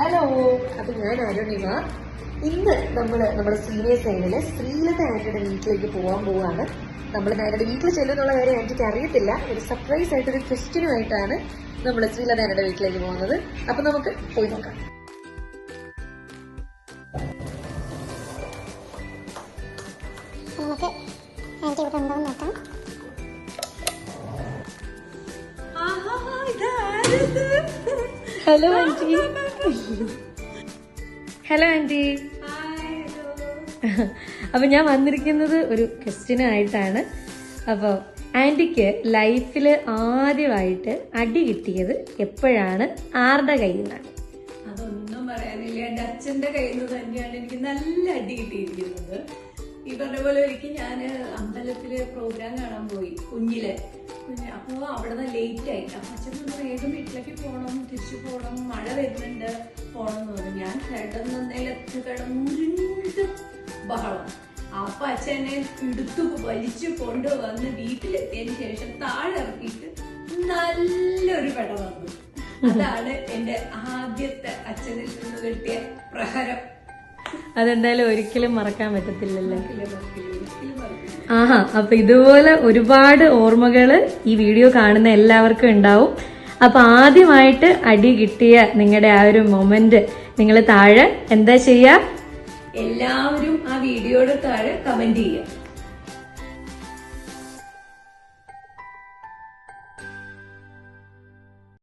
Hello അത് ഞാൻ അരുണിമ ഇന്ന് നമ്മൾ നമ്മുടെ സീനിയർ സൈഡിൽ ശ്രീലത ആന്റിയുടെ വീട്ടിലേക്ക് പോകാൻ പോവാണ്. നമ്മൾ ആന്റിയുടെ വീട്ടിൽ ചെല്ലുന്നുള്ള കാര്യം ആന്റിക്ക് അറിയത്തില്ല. ഒരു സർപ്രൈസ് ആയിട്ട് ഒരു ക്വസ്റ്റ്യനുമായിട്ടാണ് നമ്മൾ ശ്രീലത ആന്റിയുടെ വീട്ടിലേക്ക് പോകുന്നത്. അപ്പൊ നമുക്ക് പോയി നോക്കാം. നമുക്ക് ഇവിടെ ഉണ്ടോ നോക്കാം. Hello aunty. ഹലോ ആന്റി അപ്പൊ ഞാൻ വന്നിരിക്കുന്നത് ഒരു ക്വസ്റ്റ്യനായിട്ടാണ് അപ്പോൾ ആന്റിക്ക് ലൈഫിൽ ആദ്യമായിട്ട് അടി കിട്ടിയത് എപ്പോഴാണ്? ആരുടെ കയ്യിൽ നിന്നാണ്? അതൊന്നും പറയാനില്ല. എന്റെ അച്ഛന്റെ കയ്യിൽ നിന്ന് തന്നെയാണ് എനിക്ക് നല്ല അടി കിട്ടിയിരിക്കുന്നത്. ഈ പറഞ്ഞ പോലെ ഒരിക്കൽ ഞാൻ അമ്പലത്തിൽ പ്രോഗ്രാം കാണാൻ പോയി കുഞ്ഞിലെ. കുഞ്ഞ്. അപ്പോൾ അവിടെ നിന്ന് ലേറ്റ് ആയി. അപ്പൊ അച്ഛൻ പറഞ്ഞു വേഗം വീട്ടിലേക്ക് പോകണം തിരിച്ചു പോകണം മഴ വരുന്നുണ്ട്. പോകണം എന്ന് പറഞ്ഞു. ഞാൻ കിടന്ന് നിലത്ത് കിടന്നുരുണ്ട് ബഹളം. അപ്പൊ അച്ഛനെ എടുത്തു വലിച്ചു കൊണ്ടുവന്ന് വീട്ടിലെത്തിയതിന് ശേഷം താഴെ ഇറക്കിയിട്ട് നല്ലൊരു പെട വന്നു. അതാണ് എന്റെ ആദ്യത്തെ അച്ഛനിൽ നിന്ന് കിട്ടിയ പ്രഹരം. അതെന്തായാലും ഒരിക്കലും മറക്കാൻ പറ്റത്തില്ലല്ലേ. ആഹാ അപ്പൊ ഇതുപോലെ ഒരുപാട് ഓർമ്മകൾ ഈ വീഡിയോ കാണുന്ന എല്ലാവർക്കും ഉണ്ടാവും. അപ്പൊ ആദ്യമായിട്ട് അടി കിട്ടിയ നിങ്ങളുടെ ആ ഒരു മൊമെന്റ് നിങ്ങൾ താഴെ എന്താ ചെയ്യാ? എല്ലാവരും ആ വീഡിയോയുടെ താഴെ കമന്റ് ചെയ്യുക.